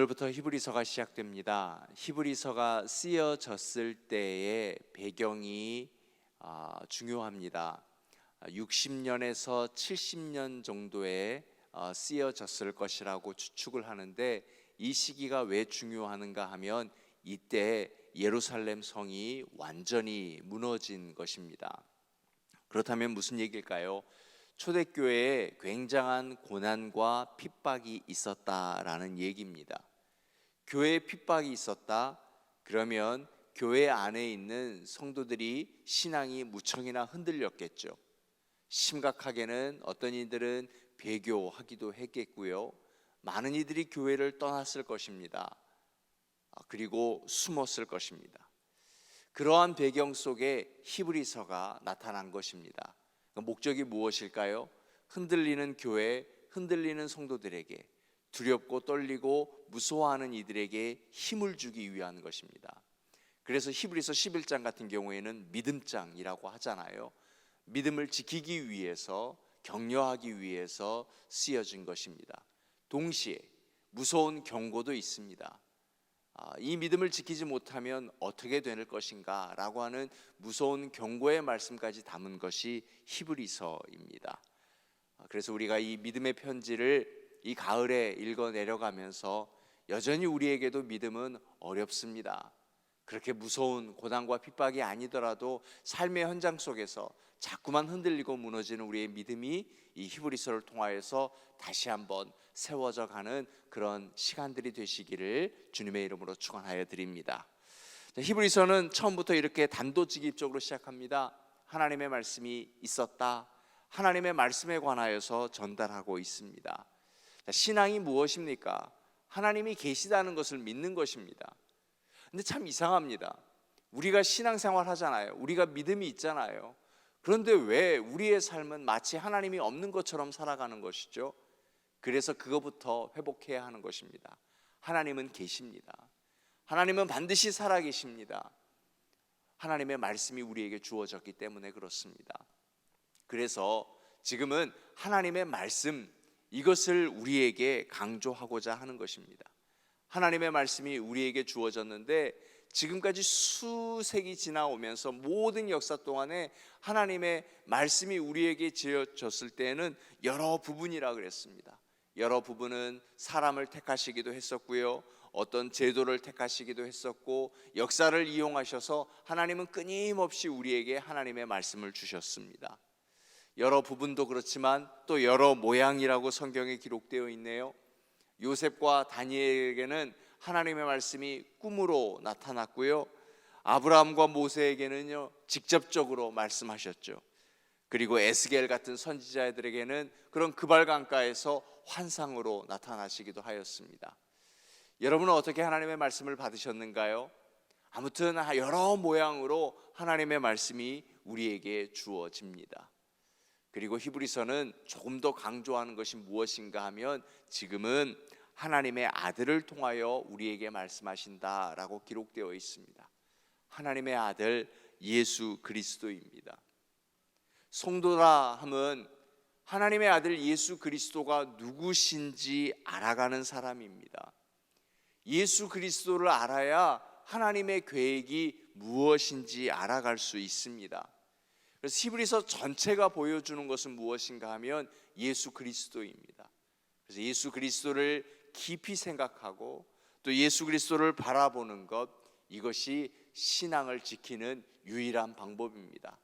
오늘부터 히브리서가 시작됩니다. 히브리서가 쓰여졌을 때의 배경이 아, 중요합니다. 60년에서 70년 정도에 어, 쓰여졌을 것이라고 추측을 하는데 이 시기가 왜 중요하는가 하면 이때 예루살렘 성이 완전히 무너진 것입니다. 그렇다면 무슨 얘기일까요? 초대교회에 굉장한 고난과 핍박이 있었다라는 얘기입니다. 교회에 핍박이 있었다. 그러면 교회 안에 있는 성도들이 신앙이 무척이나 흔들렸겠죠. 심각하게는 어떤 이들은 배교하기도 했겠고요. 많은 이들이 교회를 떠났을 것입니다. 아, 그리고 숨었을 것입니다. 그러한 배경 속에 히브리서가 나타난 것입니다. 그 목적이 무엇일까요? 흔들리는 교회, 흔들리는 성도들에게 두렵고 떨리고 무서워하는 이들에게 힘을 주기 위한 것입니다. 그래서 히브리서 11장 같은 경우에는 믿음장이라고 하잖아요. 믿음을 지키기 위해서 격려하기 위해서 쓰여진 것입니다. 동시에 무서운 경고도 있습니다. 아, 이 믿음을 지키지 못하면 어떻게 될 것인가라고 하는 무서운 경고의 말씀까지 담은 것이 히브리서입니다. 아, 그래서 우리가 이 믿음의 편지를 이 가을에 읽어 내려가면서 여전히 우리에게도 믿음은 어렵습니다. 그렇게 무서운 고난과 핍박이 아니더라도 삶의 현장 속에서 자꾸만 흔들리고 무너지는 우리의 믿음이 이 히브리서를 통하여서 다시 한번 세워져 가는 그런 시간들이 되시기를 주님의 이름으로 축원하여 드립니다. 히브리서는 처음부터 이렇게 단도직입적으로 시작합니다. 하나님의 말씀이 있었다. 하나님의 말씀에 관하여서 전달하고 있습니다. 신앙이 무엇입니까? 하나님이 계시다는 것을 믿는 것입니다. 근데 참 이상합니다. 우리가 신앙생활 하잖아요. 우리가 믿음이 있잖아요. 그런데 왜 우리의 삶은 마치 하나님이 없는 것처럼 살아가는 것이죠? 그래서 그것부터 회복해야 하는 것입니다. 하나님은 계십니다. 하나님은 반드시 살아 계십니다. 하나님의 말씀이 우리에게 주어졌기 때문에 그렇습니다. 그래서 지금은 하나님의 말씀 이것을 우리에게 강조하고자 하는 것입니다. 하나님의 말씀이 우리에게 주어졌는데 지금까지 수세기 지나오면서 모든 역사 동안에 하나님의 말씀이 우리에게 지어졌을 때에는 여러 부분이라 그랬습니다. 여러 부분은 사람을 택하시기도 했었고요. 어떤 제도를 택하시기도 했었고 역사를 이용하셔서 하나님은 끊임없이 우리에게 하나님의 말씀을 주셨습니다. 여러 부분도 그렇지만 또 여러 모양이라고 성경에 기록되어 있네요. 요셉과 다니엘에게는 하나님의 말씀이 꿈으로 나타났고요. 아브라함과 모세에게는요 직접적으로 말씀하셨죠. 그리고 에스겔 같은 선지자들에게는 그런 그발강가에서 환상으로 나타나시기도 하였습니다. 여러분은 어떻게 하나님의 말씀을 받으셨는가요? 아무튼 여러 모양으로 하나님의 말씀이 우리에게 주어집니다. 그리고 히브리서는 조금 더 강조하는 것이 무엇인가 하면 지금은 하나님의 아들을 통하여 우리에게 말씀하신다라고 기록되어 있습니다. 하나님의 아들 예수 그리스도입니다. 성도라 함은 하나님의 아들 예수 그리스도가 누구신지 알아가는 사람입니다. 예수 그리스도를 알아야 하나님의 계획이 무엇인지 알아갈 수 있습니다. 그래서 히브리서 전체가 보여주는 것은 무엇인가 하면 예수 그리스도입니다. 그래서 예수 그리스도를 깊이 생각하고 또 예수 그리스도를 바라보는 것 이것이 신앙을 지키는 유일한 방법입니다.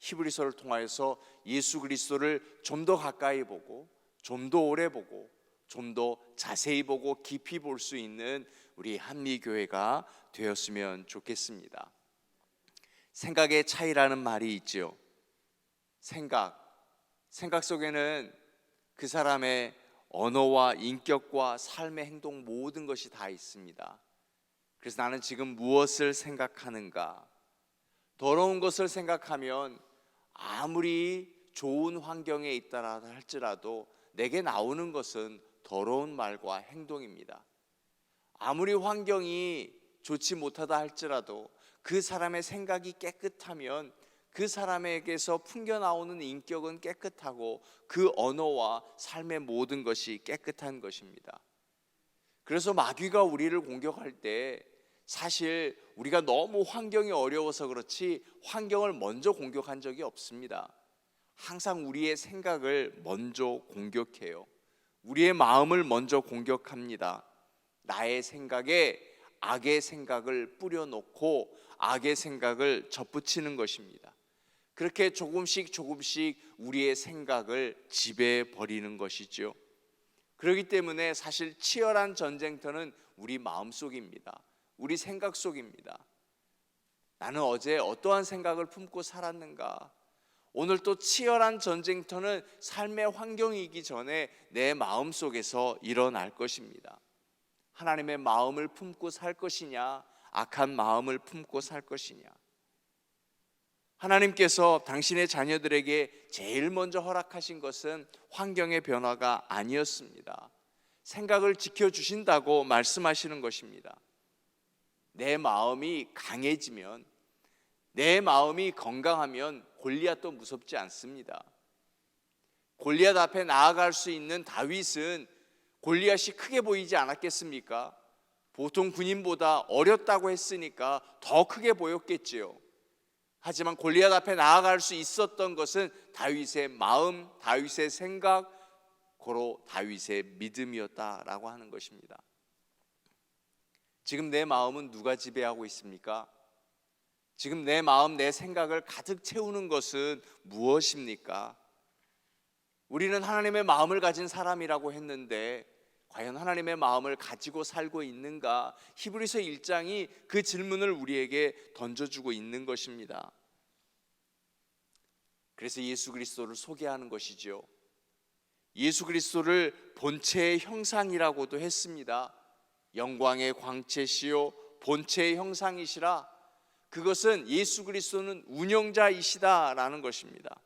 히브리서를 통하여서 예수 그리스도를 좀 더 가까이 보고 좀 더 오래 보고 좀 더 자세히 보고 깊이 볼 수 있는 우리 한미 교회가 되었으면 좋겠습니다. 생각의 차이라는 말이 있죠. 생각 생각 속에는 그 사람의 언어와 인격과 삶의 행동 모든 것이 다 있습니다. 그래서 나는 지금 무엇을 생각하는가? 더러운 것을 생각하면 아무리 좋은 환경에 있다라 할지라도 내게 나오는 것은 더러운 말과 행동입니다. 아무리 환경이 좋지 못하다 할지라도 그 사람의 생각이 깨끗하면 그 사람에게서 풍겨 나오는 인격은 깨끗하고 그 언어와 삶의 모든 것이 깨끗한 것입니다. 그래서 마귀가 우리를 공격할 때 사실 우리가 너무 환경이 어려워서 그렇지 환경을 먼저 공격한 적이 없습니다. 항상 우리의 생각을 먼저 공격해요. 우리의 마음을 먼저 공격합니다. 나의 생각에 악의 생각을 뿌려놓고 악의 생각을 접붙이는 것입니다. 그렇게 조금씩 조금씩 우리의 생각을 지배해 버리는 것이죠. 그렇기 때문에 사실 치열한 전쟁터는 우리 마음 속입니다. 우리 생각 속입니다. 나는 어제 어떠한 생각을 품고 살았는가? 오늘 또 치열한 전쟁터는 삶의 환경이기 전에 내 마음 속에서 일어날 것입니다. 하나님의 마음을 품고 살 것이냐, 악한 마음을 품고 살 것이냐. 하나님께서 당신의 자녀들에게 제일 먼저 허락하신 것은 환경의 변화가 아니었습니다. 생각을 지켜주신다고 말씀하시는 것입니다. 내 마음이 강해지면, 내 마음이 건강하면 골리앗도 무섭지 않습니다. 골리앗 앞에 나아갈 수 있는 다윗은 골리앗이 크게 보이지 않았겠습니까? 보통 군인보다 어렸다고 했으니까 더 크게 보였겠지요. 하지만 골리앗 앞에 나아갈 수 있었던 것은 다윗의 마음, 다윗의 생각, 고로 다윗의 믿음이었다라고 하는 것입니다. 지금 내 마음은 누가 지배하고 있습니까? 지금 내 마음, 내 생각을 가득 채우는 것은 무엇입니까? 우리는 하나님의 마음을 가진 사람이라고 했는데 과연 하나님의 마음을 가지고 살고 있는가? 히브리서 1장이 그 질문을 우리에게 던져주고 있는 것입니다. 그래서 예수 그리스도를 소개하는 것이죠. 예수 그리스도를 본체의 형상이라고도 했습니다. 영광의 광채시요 본체의 형상이시라. 그것은 예수 그리스도는 운영자이시다라는 것입니다.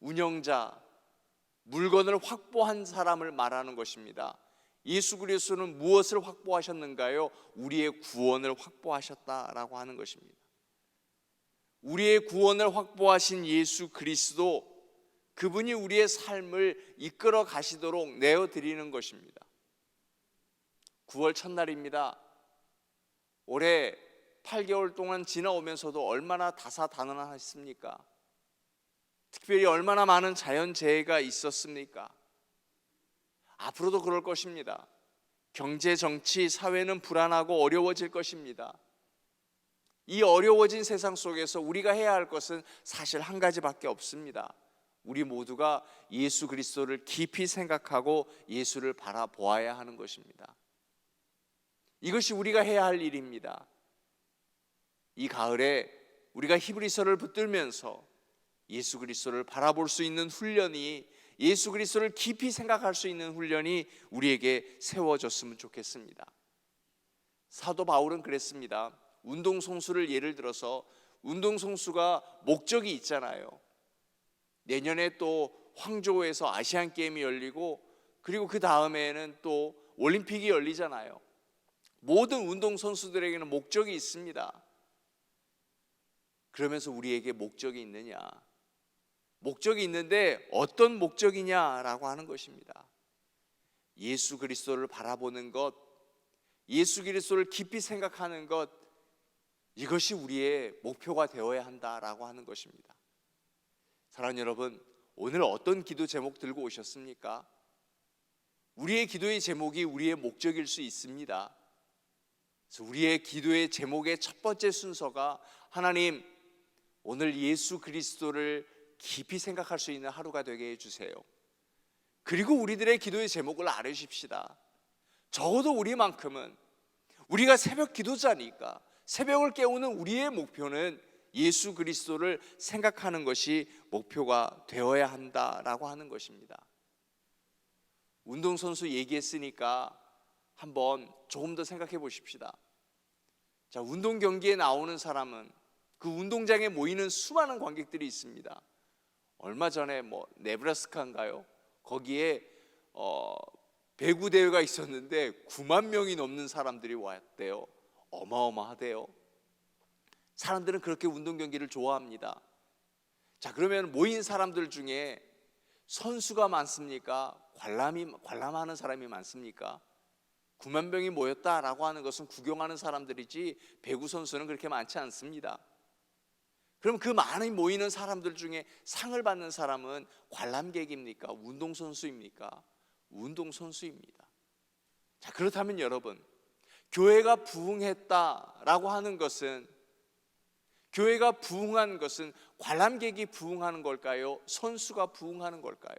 운영자, 물건을 확보한 사람을 말하는 것입니다. 예수 그리스도는 무엇을 확보하셨는가요? 우리의 구원을 확보하셨다라고 하는 것입니다. 우리의 구원을 확보하신 예수 그리스도 그분이 우리의 삶을 이끌어 가시도록 내어 드리는 것입니다. 9월 첫날입니다. 올해 8개월 동안 지나오면서도 얼마나 다사다난했습니까? 특별히 얼마나 많은 자연재해가 있었습니까? 앞으로도 그럴 것입니다. 경제, 정치, 사회는 불안하고 어려워질 것입니다. 이 어려워진 세상 속에서 우리가 해야 할 것은 사실 한 가지밖에 없습니다. 우리 모두가 예수 그리스도를 깊이 생각하고 예수를 바라보아야 하는 것입니다. 이것이 우리가 해야 할 일입니다. 이 가을에 우리가 히브리서를 붙들면서 예수 그리스도를 바라볼 수 있는 훈련이 예수 그리스도를 깊이 생각할 수 있는 훈련이 우리에게 세워졌으면 좋겠습니다. 사도 바울은 그랬습니다. 운동 선수를 예를 들어서 운동 선수가 목적이 있잖아요. 내년에 또 황조에서 아시안 게임이 열리고 그리고 그 다음에는 또 올림픽이 열리잖아요. 모든 운동 선수들에게는 목적이 있습니다. 그러면서 우리에게 목적이 있느냐? 목적이 있는데 어떤 목적이냐라고 하는 것입니다. 예수 그리스도를 바라보는 것, 예수 그리스도를 깊이 생각하는 것, 이것이 우리의 목표가 되어야 한다라고 하는 것입니다. 사랑하는 여러분, 오늘 어떤 기도 제목 들고 오셨습니까? 우리의 기도의 제목이 우리의 목적일 수 있습니다. 우리의 기도의 제목의 첫 번째 순서가 하나님, 오늘 예수 그리스도를 깊이 생각할 수 있는 하루가 되게 해주세요. 그리고 우리들의 기도의 제목을 알으십시다. 적어도 우리만큼은 우리가 새벽 기도자니까 새벽을 깨우는 우리의 목표는 예수 그리스도를 생각하는 것이 목표가 되어야 한다라고 하는 것입니다. 운동선수 얘기했으니까 한번 조금 더 생각해 보십시다. 자, 운동 경기에 나오는 사람은 그 운동장에 모이는 수많은 관객들이 있습니다. 얼마 전에 뭐 네브라스카인가요? 거기에 어, 배구 대회가 있었는데 9만 명이 넘는 사람들이 왔대요. 어마어마하대요. 사람들은 그렇게 운동 경기를 좋아합니다. 자, 그러면 모인 사람들 중에 선수가 많습니까? 관람이 관람하는 사람이 많습니까? 9만 명이 모였다라고 하는 것은 구경하는 사람들이지 배구 선수는 그렇게 많지 않습니다. 그럼 그 많이 모이는 사람들 중에 상을 받는 사람은 관람객입니까? 운동선수입니까? 운동선수입니다. 자, 그렇다면 여러분, 교회가 부흥했다라고 하는 것은 교회가 부흥한 것은 관람객이 부흥하는 걸까요? 선수가 부흥하는 걸까요?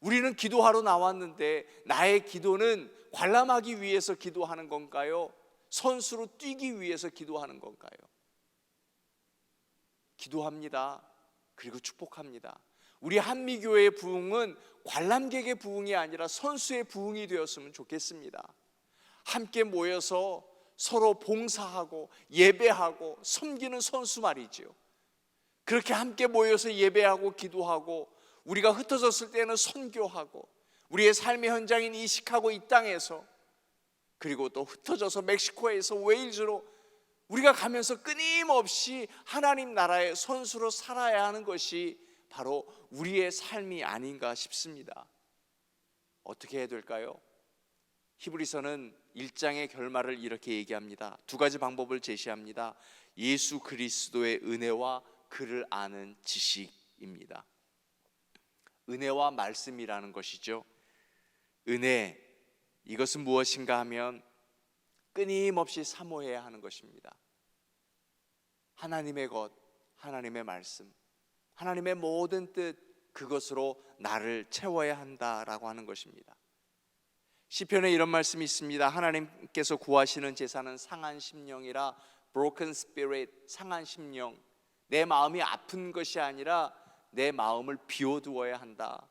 우리는 기도하러 나왔는데 나의 기도는 관람하기 위해서 기도하는 건가요? 선수로 뛰기 위해서 기도하는 건가요? 기도합니다. 그리고 축복합니다. 우리 한미교회의 부흥은 관람객의 부흥이 아니라 선수의 부흥이 되었으면 좋겠습니다. 함께 모여서 서로 봉사하고 예배하고 섬기는 선수 말이지요. 그렇게 함께 모여서 예배하고 기도하고 우리가 흩어졌을 때는 선교하고 우리의 삶의 현장인 이 시카고 이 땅에서 그리고 또 흩어져서 멕시코에서 웨일즈로 우리가 가면서 끊임없이 하나님 나라의 선수로 살아야 하는 것이 바로 우리의 삶이 아닌가 싶습니다. 어떻게 해야 될까요? 히브리서는 1장의 결말을 이렇게 얘기합니다. 두 가지 방법을 제시합니다. 예수 그리스도의 은혜와 그를 아는 지식입니다. 은혜와 말씀이라는 것이죠. 은혜 이것은 무엇인가 하면 끊임없이 사모해야 하는 것입니다. 하나님의 것, 하나님의 말씀, 하나님의 모든 뜻 그것으로 나를 채워야 한다라고 하는 것입니다. 시편에 이런 말씀이 있습니다. 하나님께서 구하시는 제사는 상한 심령이라 broken spirit 상한 심령 내 마음이 아픈 것이 아니라 내 마음을 비워두어야 한다.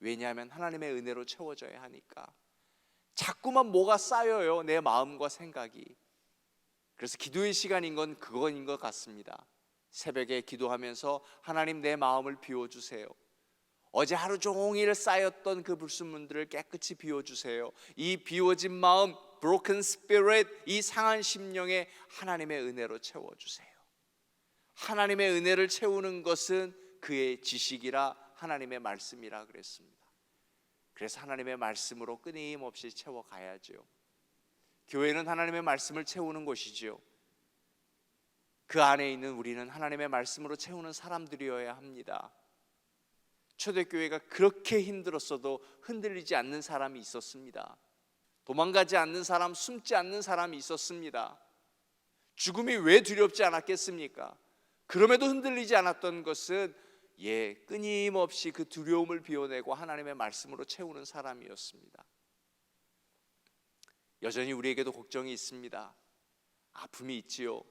왜냐하면 하나님의 은혜로 채워져야 하니까. 자꾸만 뭐가 쌓여요. 내 마음과 생각이. 그래서 기도의 시간인 건 그거인 것 같습니다. 새벽에 기도하면서 하나님 내 마음을 비워주세요. 어제 하루 종일 쌓였던 그 불순물들을 깨끗이 비워주세요. 이 비워진 마음, broken spirit, 이 상한 심령에 하나님의 은혜로 채워주세요. 하나님의 은혜를 채우는 것은 그의 지식이라 하나님의 말씀이라 그랬습니다. 그래서 하나님의 말씀으로 끊임없이 채워가야죠. 교회는 하나님의 말씀을 채우는 곳이지요. 그 안에 있는 우리는 하나님의 말씀으로 채우는 사람들이어야 합니다. 초대교회가 그렇게 힘들었어도 흔들리지 않는 사람이 있었습니다. 도망가지 않는 사람, 숨지 않는 사람이 있었습니다. 죽음이 왜 두렵지 않았겠습니까? 그럼에도 흔들리지 않았던 것은 예, 끊임없이 그 두려움을 비워내고 하나님의 말씀으로 채우는 사람이었습니다. 여전히 우리에게도 걱정이 있습니다. 아픔이 있지요.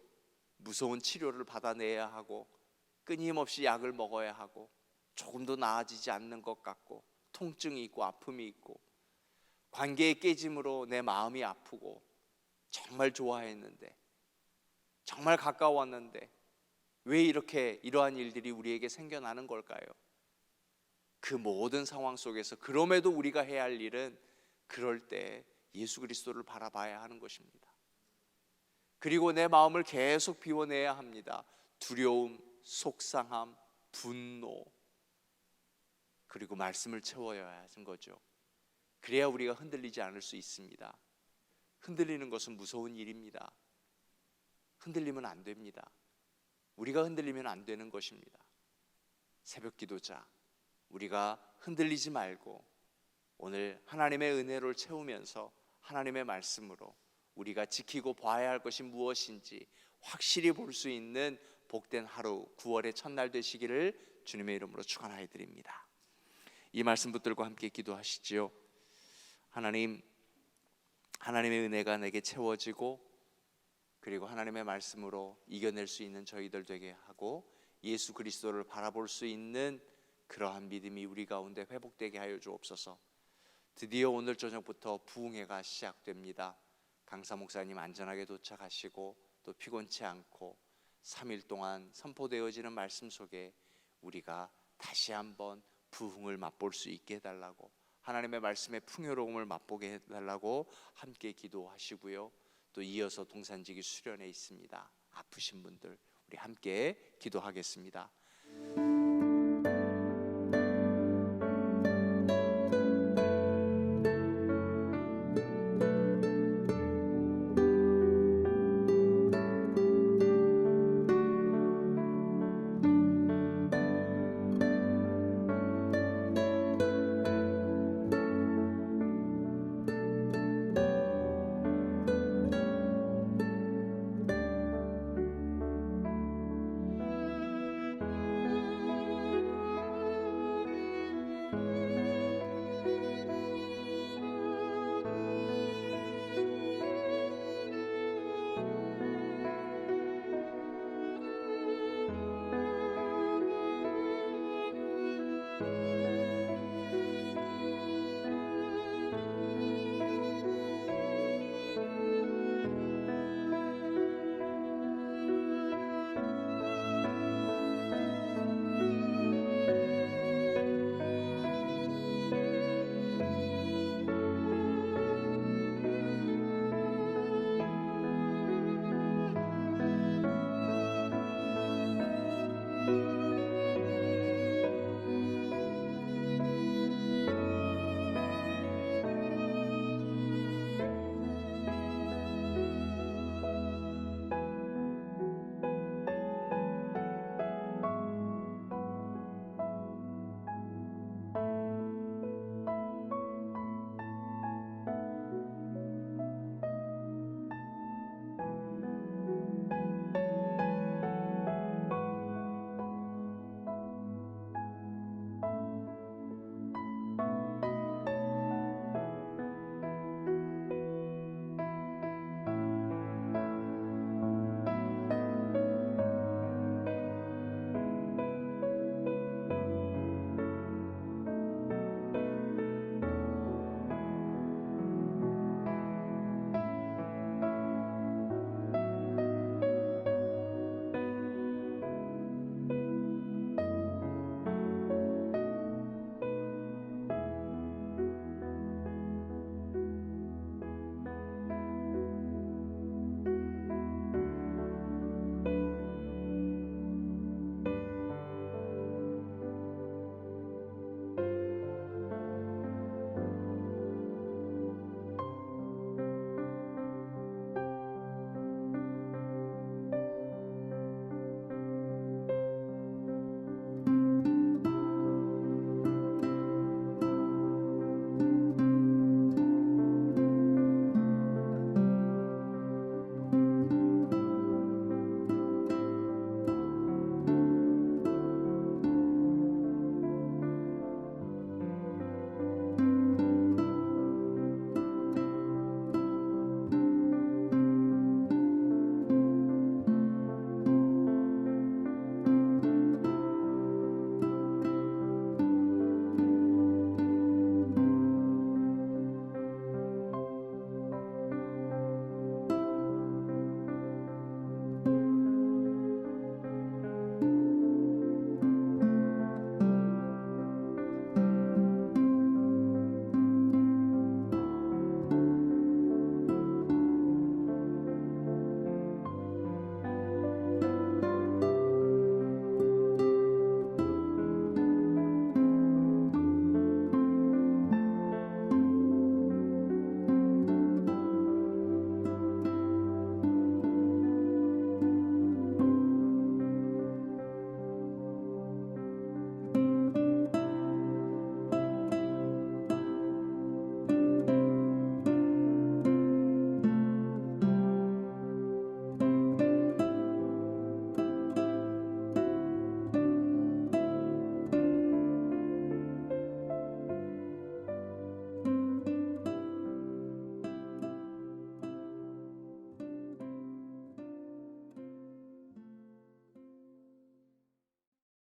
무서운 치료를 받아내야 하고 끊임없이 약을 먹어야 하고 조금도 나아지지 않는 것 같고 통증이 있고 아픔이 있고 관계의 깨짐으로 내 마음이 아프고 정말 좋아했는데 정말 가까웠는데 왜 이렇게 이러한 일들이 우리에게 생겨나는 걸까요? 그 모든 상황 속에서 그럼에도 우리가 해야 할 일은 그럴 때 예수 그리스도를 바라봐야 하는 것입니다. 그리고 내 마음을 계속 비워내야 합니다. 두려움, 속상함, 분노, 그리고 말씀을 채워야 하는 거죠. 그래야 우리가 흔들리지 않을 수 있습니다. 흔들리는 것은 무서운 일입니다. 흔들리면 안 됩니다. 우리가 흔들리면 안 되는 것입니다. 새벽 기도자, 우리가 흔들리지 말고 오늘 하나님의 은혜를 채우면서 하나님의 말씀으로 우리가 지키고 봐야 할 것이 무엇인지 확실히 볼 수 있는 복된 하루 9월의 첫날 되시기를 주님의 이름으로 축원하여 드립니다. 이 말씀 붙들고 함께 기도하시지요. 하나님 하나님의 은혜가 내게 채워지고 그리고 하나님의 말씀으로 이겨낼 수 있는 저희들 되게 하고 예수 그리스도를 바라볼 수 있는 그러한 믿음이 우리 가운데 회복되게 하여 주옵소서. 드디어 오늘 저녁부터 부흥회가 시작됩니다. 강사 목사님 안전하게 도착하시고 또 피곤치 않고 3일 동안 선포되어지는 말씀 속에 우리가 다시 한번 부흥을 맛볼 수 있게 해달라고 하나님의 말씀의 풍요로움을 맛보게 해달라고 함께 기도하시고요. 또 이어서 동산지기 수련회 있습니다. 아프신 분들 우리 함께 기도하겠습니다.